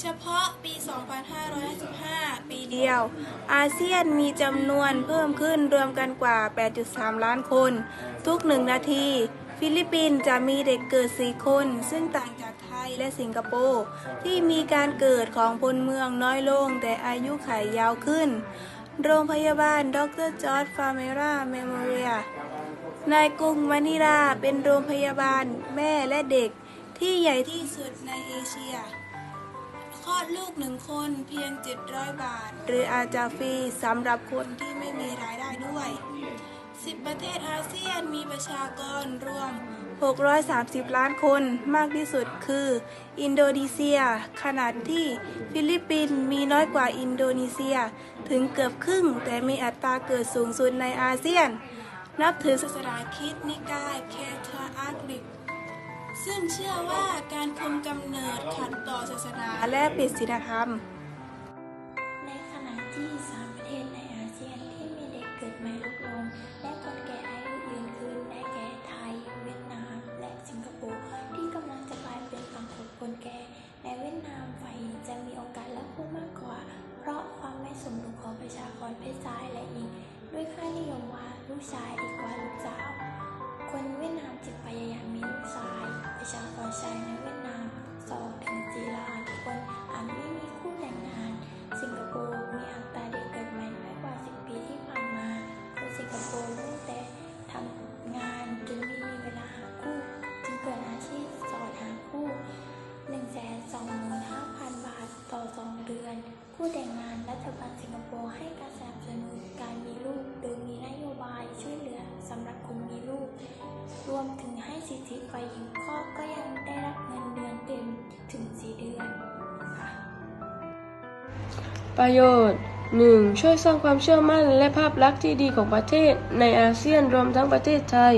เฉพาะปี 2555 ปีเดียว อาเซียนมีจำนวนเพิ่มขึ้นรวมกันกว่า 8.3 ล้านคน ทุกหนึ่งนาที ฟิลิปปินส์จะมีเด็กเกิด 4 คน ซึ่งต่างจากไทยและสิงคโปร์ที่มีการเกิดของพลเมืองน้อยลงแต่อายุขัยยาวขึ้น โรงพยาบาลดรจอร์จฟาเมราเมโมเรียในกรุงมะนิลาเป็นโรงพยาบาลแม่และเด็กที่ใหญ่ที่สุดในเอเชีย คลอดลูกหนึ่งคนเพียง 700 บาท หรืออาจจะฟรีสำหรับคนที่ไม่มีรายได้ด้วย 10 ประเทศอาเซียนมีประชากรรวม 630 ล้านคนมากที่สุดคือ อินโดนีเซีย ขนาดที่ฟิลิปปินส์มีน้อยกว่าอินโดนีเซีย ถึงเกือบครึ่ง แต่มีอัตราเกิดสูงสุดในอาเซียน นับถือศาสนาคริสต์นิกายแคทออาร์ลิก ซึ่งเชื่อว่าการคุมกำเนิดขัดต่อศาสนาและผิดศีลธรรม ในขณะที่สามประเทศในอาเซียนที่มีเด็กเกิดใหม่ลดลง และคนแก่อายุยืนขึ้นได้แก่ไทย เวียดนาม และสิงคโปร์ที่กำลังจะกลายเป็นสังคมคนแก่ ในเวียดนามฝ่ายหญิงจะมีโอกาสรับผู้มากกว่า เพราะความไม่สมดุลของประชากรเพศชายและหญิง ด้วยค่านิยมว่าลูกชาย คู่แต่งงานรัฐบาลสิงคโปร์ให้การสนับสนุนการมีลูก โดยมีนโยบายช่วยเหลือสำหรับคนมีลูก รวมถึงให้สิทธิฝ่ายหญิงคลอดก็ยังได้รับเงินเดือนเต็มถึง 4 เดือนค่ะประโยชน์ 1. ช่วยสร้างความเชื่อมั่นและภาพลักษณ์ที่ดีของประเทศในอาเซียนรวมทั้งประเทศไทย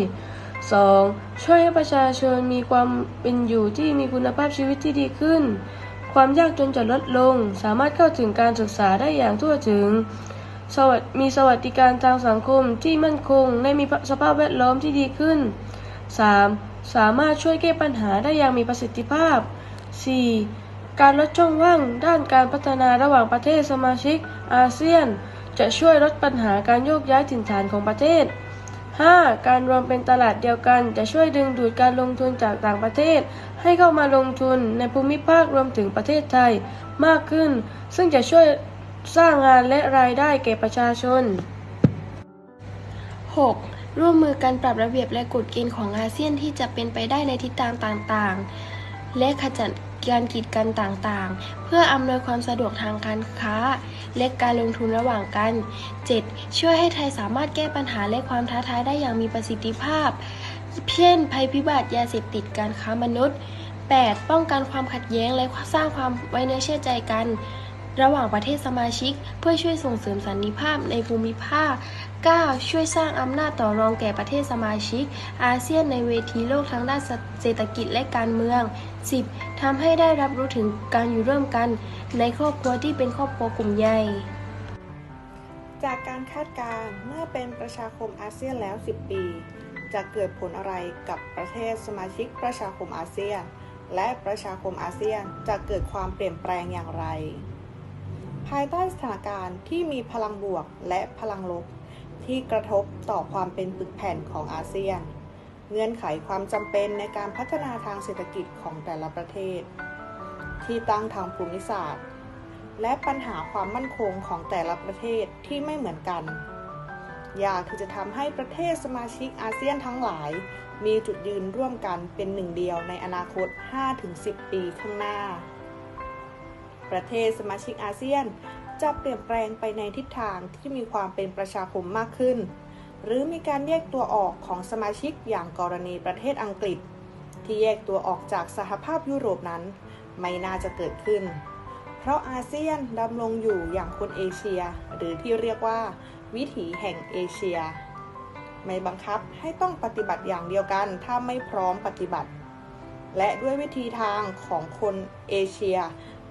2. ช่วยให้ประชาชนมีความเป็นอยู่ที่มีคุณภาพชีวิตที่ดีขึ้น ความยากจนจะลดลง สามารถเข้าถึงการศึกษาได้อย่างทั่วถึงสวัสมีสวัสดิการทางสังคมที่มั่นคงและมีสภาพแวดล้อมที่ดีขึ้น 3. สามารถช่วยแก้ปัญหาได้อย่างมีประสิทธิภาพ 4. การลดช่องว่างด้านการพัฒนาระหว่างประเทศสมาชิกอาเซียน จะช่วยลดปัญหาการโยกย้ายถิ่นฐานของประเทศ 5. การรวมเป็นตลาดเดียวกัน จะช่วยดึงดูดการลงทุนจากต่างประเทศ ให้เข้ามาลงทุนในภูมิภาครวมถึงประเทศไทยมากขึ้น ซึ่งจะช่วยสร้างงานและรายได้แก่ประชาชน 6. ร่วมมือกันปรับระเบียบและกฎเกณฑ์ของอาเซียนที่จะเป็นไปได้ในทิศทางต่างๆ และขจัด การกีดกันต่างๆ เพื่ออำนวยความสะดวกทางการค้า และการลงทุนระหว่างกัน 7. ช่วยให้ไทยสามารถแก้ปัญหาและความท้าทายได้อย่างมีประสิทธิภาพ เช่น ภัยพิบัติยาเสพติดการค้ามนุษย์ 8. ป้องกันความขัดแย้งและสร้างความไว้เนื้อเชื่อใจกัน ระหว่างประเทศสมาชิก เพื่อช่วยส่งเสริมสันติภาพในภูมิภาค 9. ช่วยสร้างอำนาจต่อรองแก่ประเทศสมาชิก อาเซียนในเวทีโลกทั้งด้านเศรษฐกิจและการเมือง 10. ทำให้ได้รับรู้ถึงการอยู่ร่วมกัน ในครอบครัวที่เป็นครอบครัวกลุ่มใหญ่ จากการคาดการณ์เมื่อเป็นประชาคมอาเซียนแล้ว 10 ปี จะเกิดผลอะไรกับประเทศสมาชิกประชาคมอาเซียน และประชาคมอาเซียนจะเกิดความเปลี่ยนแปลงอย่างไร ภายใต้สถานการณ์ที่มีพลังบวกและพลังลบ ที่กระทบต่อความเป็นปึกแผ่นของอาเซียน เงื่อนไขความจำเป็นในการพัฒนาทางเศรษฐกิจของแต่ละประเทศ ที่ตั้งทางภูมิศาสตร์ และปัญหาความมั่นคงของแต่ละประเทศที่ไม่เหมือนกัน อยากที่จะทำให้ประเทศสมาชิกอาเซียนทั้งหลาย มีจุดยืนร่วมกันเป็นหนึ่งเดียวในอนาคต 5-10 ปีข้างหน้า ประเทศสมาชิกอาเซียน จะเปลี่ยนแปลงไปในทิศทางที่มีความเป็นประชาคมมากขึ้น หรือมีการแยกตัวออกของสมาชิกอย่างกรณีประเทศอังกฤษ ที่แยกตัวออกจากสหภาพยุโรปนั้น ไม่น่าจะเกิดขึ้น เพราะอาเซียนดำรงอยู่อย่างคนเอเชีย หรือที่เรียกว่า วิถีแห่งเอเชีย ไม่บังคับให้ต้องปฏิบัติอย่างเดียวกันถ้าไม่พร้อมปฏิบัติ และด้วยวิธีทางของคนเอเชีย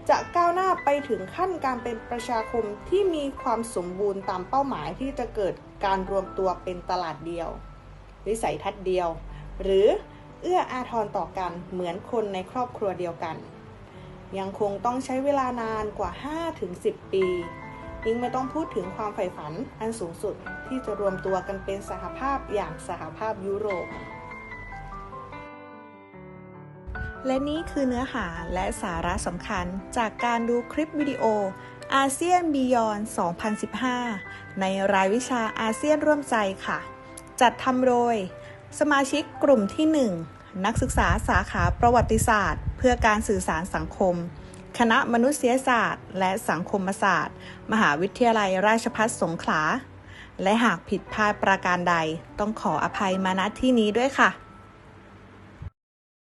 จะก้าวหน้าไปถึงขั้นการเป็นประชาคมที่มีความสมบูรณ์ตามเป้าหมายที่จะเกิดการรวมตัวเป็นตลาดเดียว วิสัยทัศน์เดียว หรือเอื้ออาทรต่อกันเหมือนคนในครอบครัวเดียวกัน ยังคงต้องใช้เวลานานกว่า 5-10 ปียิ่งไม่ต้องพูดถึงความใฝ่ฝันอันสูงสุดที่จะรวมตัวกันเป็นสหภาพอย่างสหภาพยุโรป และนี่คือเนื้อหาและสาระสำคัญจากการดูคลิปวิดีโออาเซียนบียอน2015 ในรายวิชาอาเซียนร่วมใจค่ะ จัดทำโดย สมาชิกกลุ่มที่ 1 นักศึกษาสาขาประวัติศาสตร์ เพื่อการสื่อสารสังคม คณะมนุษยศาสตร์ และสังคมศาสตร์ มหาวิทยาลัยราชภัฏสงขลา และหากผิดพลาดประการใด ต้องขออภัยมาณที่นี้ด้วยค่ะ